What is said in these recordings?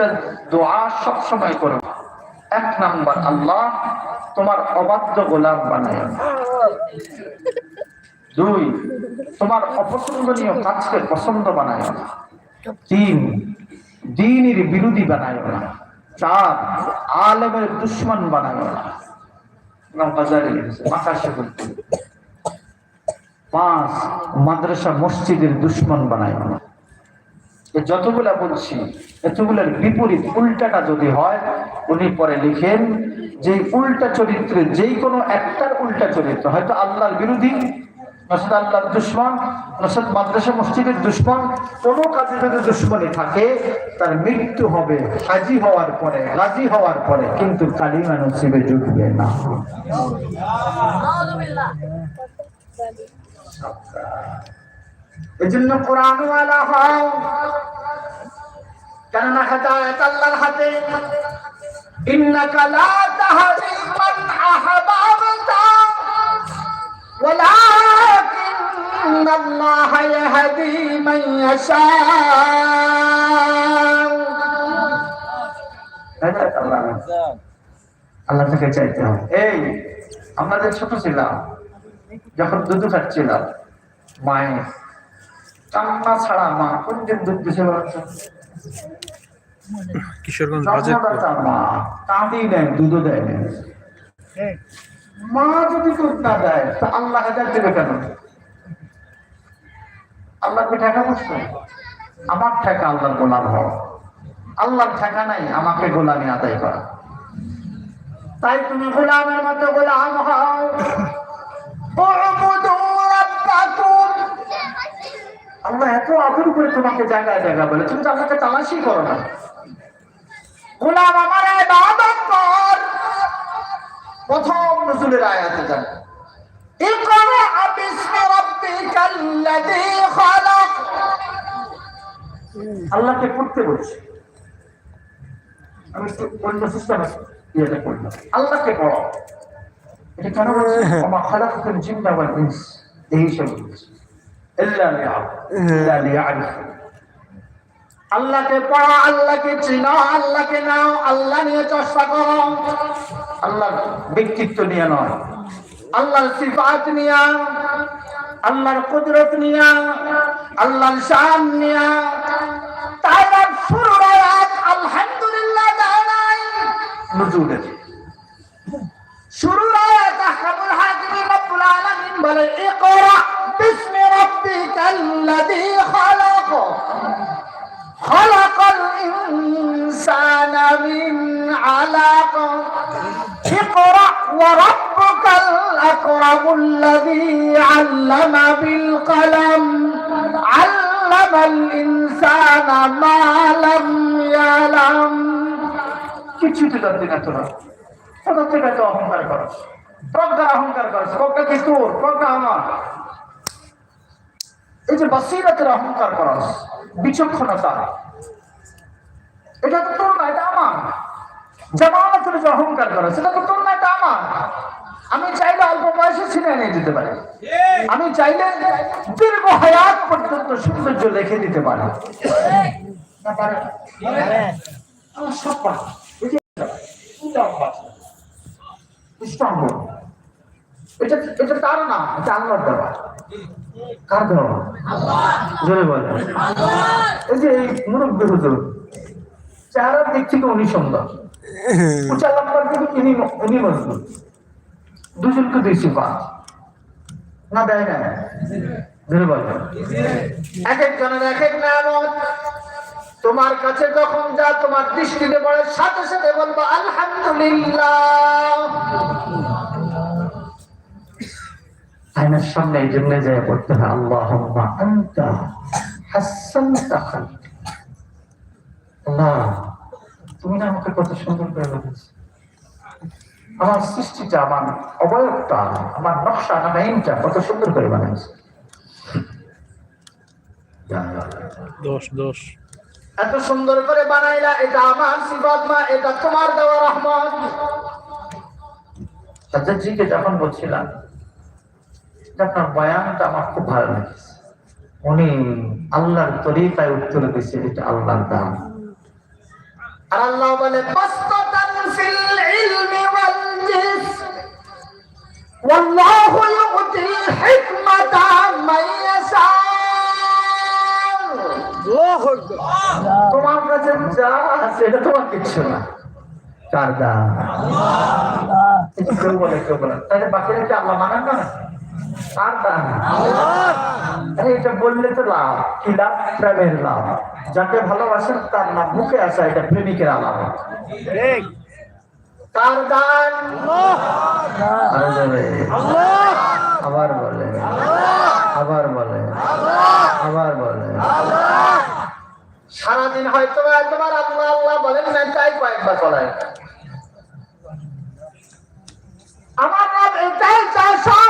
একটা দোয়া সব সময় করো। এক নাম্বার, আল্লাহ তোমার অবাধ্য গোলাম বানায়। দুই, তোমার অপছন্দনীয় কাজকে পছন্দ বানায়। তিন, দিনের বিরোধী বানায়। না চার, আলেমের দুশ্মন বানায়। না পাঁচ, মাদ্রাসা মসজিদের দুশ্মন বানায়। না যতগুলা বলছি, এতগুলার বিপরীত উল্টাটা যদি হয়, উনি পরে লিখেন, যে উল্টা চরিত্রে যেই কোনো একটার উল্টা চরিত্র, হয়তো আল্লাহর বিরোধী, নসদ আল্লাহর দুশ্মন, নসদ মাদ্রাসা মসজিদের দুশ্মন, কোনো কাজে যদি দুশ্মনী থাকে, তার মৃত্যু হবে, হাজি হওয়ার পরে গাজী হওয়ার পরে, কিন্তু কালিমা নসিবে জুটবে না। এজন্য কোরআনওয়ালা হও কেননা হেদায়ত আল্লাহর হাতে ইন্নাকা লা তাহদি মান আহবাবতা ولكن الله يهدي من يشاء হেদায়েত আল্লাহর হাতে। আল্লাহ থেকে চাইতে হবে এই আমাদের ছোট ছিলাম যখন দুধ খাচ্ছিলাম মায়ের কান্না ছাড়া মা কোনদিন দুধ দিছে কিশোরগঞ্জ বাজেটপুর মা কাঁদি দেয় দুধও দেয় না। মা যদি দুধ না দেয় তা আল্লাহ হাজার দেবে কেন? আল্লাহকে ঠেকা বসতো আমার ঠেকা আল্লাহর গোলাম হওয়া আল্লাহর ঠেকা নাই আমাকে গোলামি আদায় করা। তাই তুমি গোলামের মতো গোলাম হও। আল্লাহ এত আদর করে তোমাকে জায়গায় জায়গা বলে তুমি তো আল্লাহকে তালাশি করো না। গোলাম আমার প্রথম আয়াতে যান। আল্লাহকে পড়তে বলছি। আমি অন্য সিস্টেম আল্লাহকে পড়ো এটা কেন বলছি? ওমা খালাকাতুল জিন্না ওয়াল এই হিসেবে বলছি। আল্লাহকে পড়া আল্লাহকে চিনো আল্লাহকে নাও আল্লাহ নিয়ে চর্চা করো। আল্লাহর ব্যক্তিত্ব নিয়ে নয়। আল্লাহর সিফাত নিয়ে আল্লাহর কুদরত নিয়া আল্লাহর শান নিয়া। তাই আর শুরুর আয়াত আলহামদুলিল্লাহ দেয় নাই। নজুলের শুরুর আয়াত আহকামুল হাকিমিন রব্বুল আলামিন বলে ইকরা বিসমি রাব্বিকাল্লাযী খালাক خلق الإنسان من علق اقرأ وربك الأكرم الذي علم بالقلم علم الإنسان ما لم يعلم কিছু তো জানতি না তোরা কোথা থেকে তো অহংকার করো প্রজ্ঞার অহংকার করো প্রজ্ঞা কি তোর প্রজ্ঞা আমার এই যে বাসিরাতের অহংকার করস বিচক্ষণতা। এটা তো তোর না এটা আমার। জামাতের যে অহংকার করস এটা তো তোর না এটা আমার। আমি চাইলে অল্প বয়সে ছিনে নিয়ে দিতে পারি। আমি চাইলে দীর্ঘ হায়াত পর্যন্ত সৌন্দর্য রেখে দিতে পারি। এটা। এটা তার না এটা আল্লাহর দেওয়া কার দেওয়া জোরে বলে। এই যে এই মুরব্বী হুজুর চেহারার দিক থেকে উনি সুন্দর। উঁচা লম্বার দিকে ইনি উনি মজবুত। দুজনকে দিয়েছি পা না দেয় না। জোরে বলে। এক একজনের এক এক নামত তোমার কাছে যখন যা তোমার দৃষ্টিতে পড়ে সাথে সাথে বলব আলহামদুলিল্লাহ। আয়নার সামনে এই জন্য যায় পড়তে হয় আল্লাহ আন্তা আল্লাহ তুমি না আমাকে কত সুন্দর করে বানিয়েছো। আমার সৃষ্টিটা আমার অবয়বটা আমার নকশা আমার নাইনটা কত সুন্দর করে বানিয়েছে। দশ দশ এত সুন্দর করে বানাইলা এটা আমার সিফাত মা এটা তোমার দেওয়া রহমত। সাজ্জাদজিকে যখন বলছিলাম আপনার বয়ানটা আমার খুব ভালো লেগেছে উনি আল্লাহর তরিকায় উত্তর দিচ্ছে এটা আল্লাহর দান আর আল্লাহ বলে বাসতাতান ফিল ইলমি ওয়াল জিসম والله يؤتي الحكمة من يشاء তোমার কাছে যা আছে এটা তোমার কিচ্ছু না কার দান এটা কেউ বলে কেউ বলে তাহলে বাকিরা কি আল্লাহ মানেন না কার দান আরে এটা বললে তো লাভ কি লাভ? প্রেমের লাভ। যাকে ভালোবাসেন তার নাম মুখে আসা এটা প্রেমিকের কার দান। আবার বলে। আবার বলে। আবার বলে। সারাদিন হয়তো তোমার আল্লাহ আল্লাহ বলেন না তাই কয়েকবার বলে। আমার এটাই চায় সব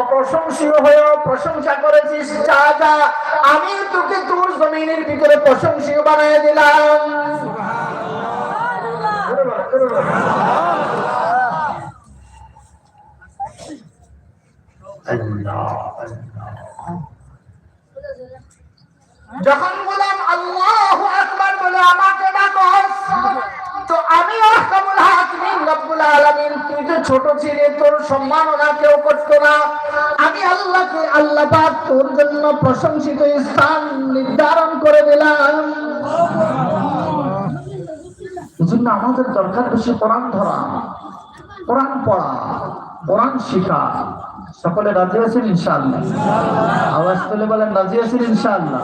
অপ্রশংসীয় হয়েও প্রশংসা করেছিস যা যা আমি তোকে তোর জমিনের ভিতরে প্রশংসীয় বানিয়ে দিলাম। যখন বললাম, আল্লাহ আকবার বলে আমাকে ডাকস, তো আমি আহকামুল নির্ধারণ করে দিলাম। আমাদের দরকার বেশি কোরআন ধরা, কোরআন পড়া, কোরআন শিখা। সকলে রাজি আছেন ইনশাআল্লাহ? আওয়াজ তুলে বলেন, রাজি আছেন ইনশাআল্লাহ?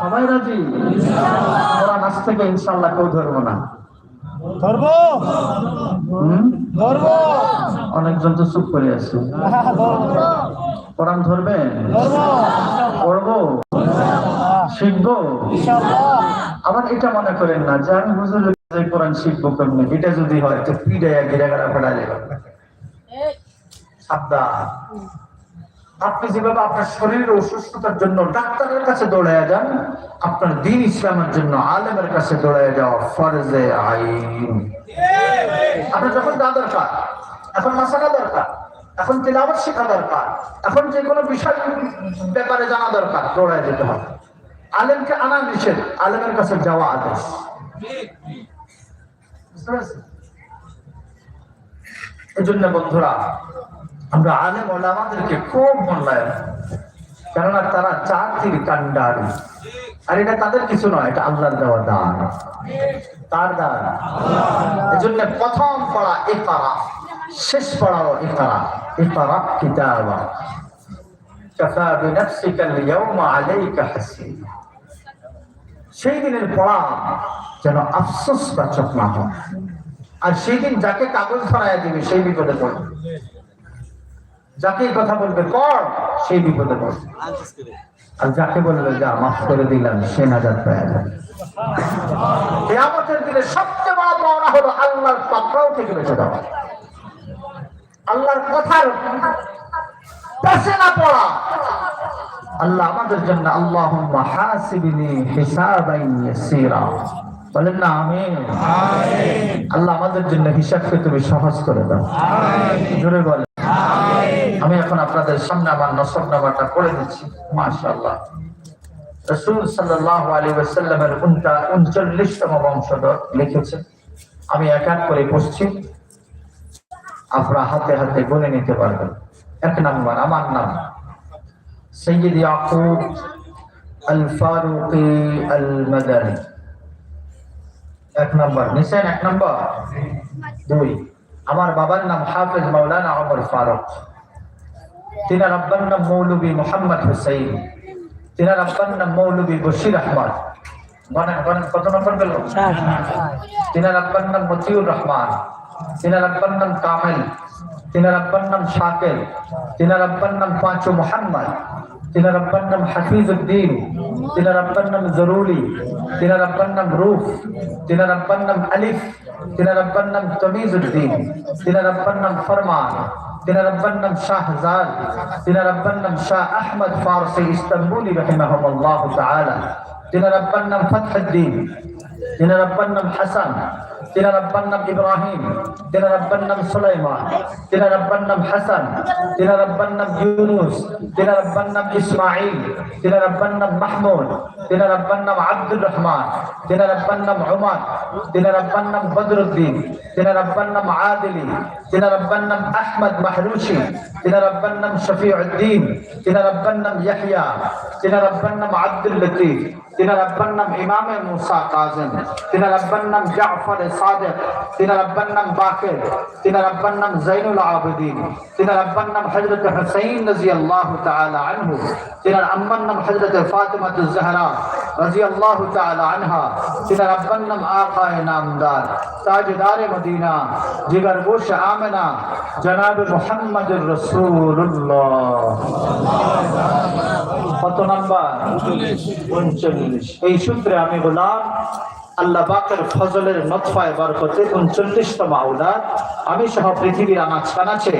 সবাই রাজি? কোরআন আজ থেকে ইনশাআল্লাহ কেউ ধরবো না। ধরবো? ধরবো? অনেকজন তো চুপ করে আছে। কোরআন ধরবেন পড়ব? শিখব? আবার এটা মনে করেন না যে আমি হুজুর কোরআন শিখব কেমনে? এটা যদি হয় তো পিড়াইয়া গিরাগাড়া ফেলালে সাবধান। আপনি যেভাবে আপনার শরীরের অসুস্থতার জন্য ডাক্তারের কাছে দৌড়াইয়া যান, আপনার দিন ইসলামের জন্য আলেমের কাছে দৌড়াইয়া যাওয়া ফরজে আইন। আপনার যখন যা দরকার, এখন মাসালা দরকার, এখন তিলাবত শেখা দরকার, এখন যে কোনো বিষয় ব্যাপারে জানা দরকার দৌড়ায় যেতে হবে। আলেমকে আনা নিষেধ, আলেমের কাছে যাওয়া আদেশ? এই জন্য বন্ধুরা আমরা আলেম ওলামাদেরকে খুব মূল্যায়ন কেননা তারা চাকরির কান্ডারি আর এটা তাদের কিছু নয়, এটা আল্লাহর দেওয়া দান। তার দান? এই জন্য প্রথম পড়া ইকারা, শেষ পড়াও ইকারা। ইকারা কিতাবা। কাফা বিনাফসিকা হাসিবা সেই দিনের পড়া যেন আফসোস বাচক না হয়। আর সেই দিন যাকে কাগজ ধরায় দিবে, সেই বিপদে পড়বে। যাকে কথা বলবে কর সেই বিপদে পড়বে। আর যাকে বলবে যা মাফ করে দিলাম সে নাজাত পাওয়া যাবে কেয়ামতের দিনে সবচেয়ে বড় পাওনা হলো আল্লাহর পাকড়াও থেকে বেঁচে দেওয়া আল্লাহর কথার পাশে না পড়া। আল্লাহ আমাদের জন্য আল্লাহ হাসিবিনি হিসাবাইন ইয়াসীরা। বলেন না আমিন। আল্লাহ আমাদের জন্য হিসাবকে তুমি সহজ করে দাও। জোরে বলেন। আমি এখন আপনাদের সামনে আমার নসব নামাটা করে দিচ্ছি। মাশাআল্লাহ। রসুল আলাইহি ওয়াসাল্লামের উনটা 39তম বংশধর আমি এক এক করে পড়ছি। আপনারা হাতে হাতে গুনে নিতে পারবেন। এক নাম্বার, আমার নাম সৈয়দ ইয়াকুব আল আল এক নাম্বার এক নাম্বার? দুই। আমার বাবার নাম হাফেজ মাওলানা ওমর ফারুক। তিনার আব্বার নাম মৌলবী মোহাম্মদ হুসাইন তিনার আব্বার নাম মৌলবী বশির আহমদ বলেন বলেন কত নম্বর পেল তিনার আব্বার নাম মতিউর রহমান তিনার আব্বার নাম কামেল তিনার আব্বার নাম শাকের তিনার আব্বার নাম পাঁচু মোহাম্মদ তিনার আব্বার নাম হাফিজউদ্দিন তিনার আব্বার নাম জরুরি তিনার আব্বার নাম রুফ তিনার আব্বার নাম আলিফ তিনার আব্বার নাম তমিজউদ্দিন তিনার আব্বার নাম ফরমান তিনার আব্বার নাম শাহজাদ তিনার আব্বার নাম শাহ আহমদ ফারসি ইস্তানবুলি রহিমাহুল্লাহ তাআলা তিনার আব্বার নাম ফতহুদ্দিন তিনার আব্বার নাম হাসান তিনার আব্বার নাম ইব্রাহিম তিনার আব্বার নাম সুলাইমান তিনার আব্বার নাম হাসান তিনার আব্বার নাম ইউনুস তিনার আব্বার নাম ইসমাইল তিনার আব্বার নাম মাহমুদ তিনার আব্বার নাম আব্দুর রহমান তিনার আব্বার নাম উমর তিনার আব্বার নাম বদরুদ্দিন তিনার আব্বার নাম আদিলি তিনার আব্বার নাম আহমদ মাহরুশি তিনার আব্বার নাম শফিউদ্দিন তিনার আব্বার নাম ইয়াহইয়া তিনার আব্বার নাম আব্দুল লতিফ তিনার আব্বার নাম ইমামে মুসা কাজেম তিনার আব্বার নাম জাফর সাদেক তিনার আব্বার নাম বাকের তিনার আব্বার নাম জাইনুল আবেদিন তিনার আব্বার নাম হযরত হুসাইন রাদিয়াল্লাহু তাআলা আনহু তিনার আম্মার নাম হযরত ফাতিমাতু জাহরা রাদিয়াল্লাহু তাআলা আনহা তিনার আব্বার নাম আকায়ে নামদার তাজদার মদিনা জিগার গোশ আমেনা জনাব মুহাম্মদুর রাসূলুল্লাহ কত নাম্বার উনচল্লিশ। এই সূত্রে আমি বললাম আল্লাহ বাকের ফজলের নতফায় বরকতে উনচল্লিশতম আউলাদ আমি সহ পৃথিবীর আনাচ কানাচে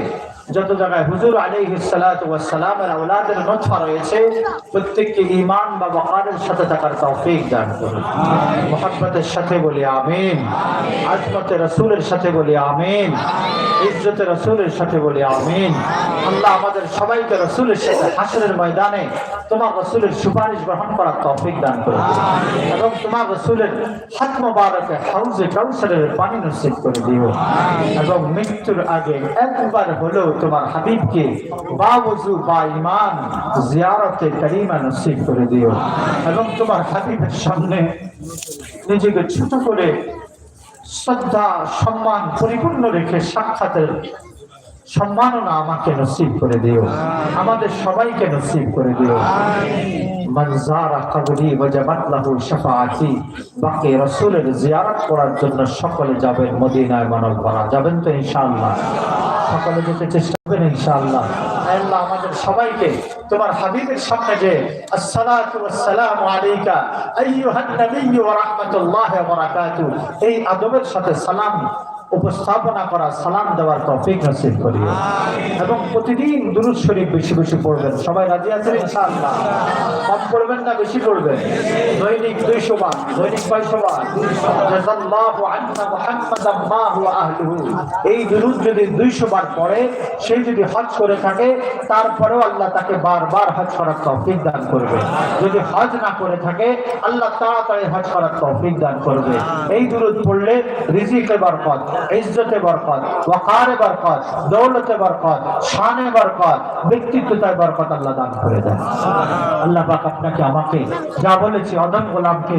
যত জায়গায় হুজুর আলাইহিস সালাতু ওয়াস সালামের আউলাদের নতফা রয়েছে প্রত্যেককে ইমান বা ওয়াকারের সাথে থাকার তৌফিক দান করুন। মোহাব্বতের সাথে বলি আমিন। আজমতে রাসূলের সাথে বলি আমিন। ইজ্জতে রাসূলের সাথে বলি, আমিন। আল্লাহ আমাদের সবাইকে রাসূলের সাথে হাসরের ময়দানে তোমার রাসূলের সুপারিশ গ্রহণ করার তৌফিক দান করে এবং তোমার রাসূলের হাত হাউজে কাউসারের পানি নসিব করে দিও। এবং মৃত্যুর আগে একবার হলেও তোমার হাবিবকে বা ওযু বা ঈমান জিয়ারতে করিমা নসিব করে দিও। এবং তোমার হাবিবের সামনে নিজেকে ছোট করে শ্রদ্ধা, সম্মান পরিপূর্ণ রেখে সাক্ষাতের সম্মাননা আমাকে নসিব করে দিও। আমাদের সবাইকে নসিব করে দিও। জিয়ারত করার জন্য সকলে যাবেন মদিনায় মানব করা যাবেন তো সকলে আল্লাহ আমাদের সবাইকে, তোমার হাবিবের সামনে যে ওয়াসসালামু আলাইকা, আইয়ুহান নাবিয়্যু ওয়া রাহমাতুল্লাহি ওয়া বারাকাতুহু, এই আদবের সাথে সালাম উপস্থাপনা করা সালাম দেওয়ার তৌফিক নসিব করিও এবং প্রতিদিন দুরূদ শরীফ বেশি বেশি পড়বেন। সবাই রাজি আছেন ইনশাআল্লাহ? কম পড়বেন না, বেশি পড়বেন? দৈনিক দুইশো বার, দৈনিক কয়শো বার। এই দুরূদ যদি দুইশো বার পড়ে, সে যদি হজ করে থাকে, তারপরেও আল্লাহ তাকে বারবার হজ করার তৌফিক দান করবে। যদি হজ না করে থাকে, আল্লাহ তাড়াতাড়ি হজ করার তৌফিক দান করবে। এই দুরূদ পড়লে রিজিকে বরকত। ইজ্জতে বরকত, ওয়াকারে বরকত, দৌলতে বরকত, শানে বরকত, ব্যক্তিত্বতায় বরকত আল্লাহ দান করে দেন। আল্লাহ পাক আপনাকে আমাকে যা বলেছি অদম গোলামকে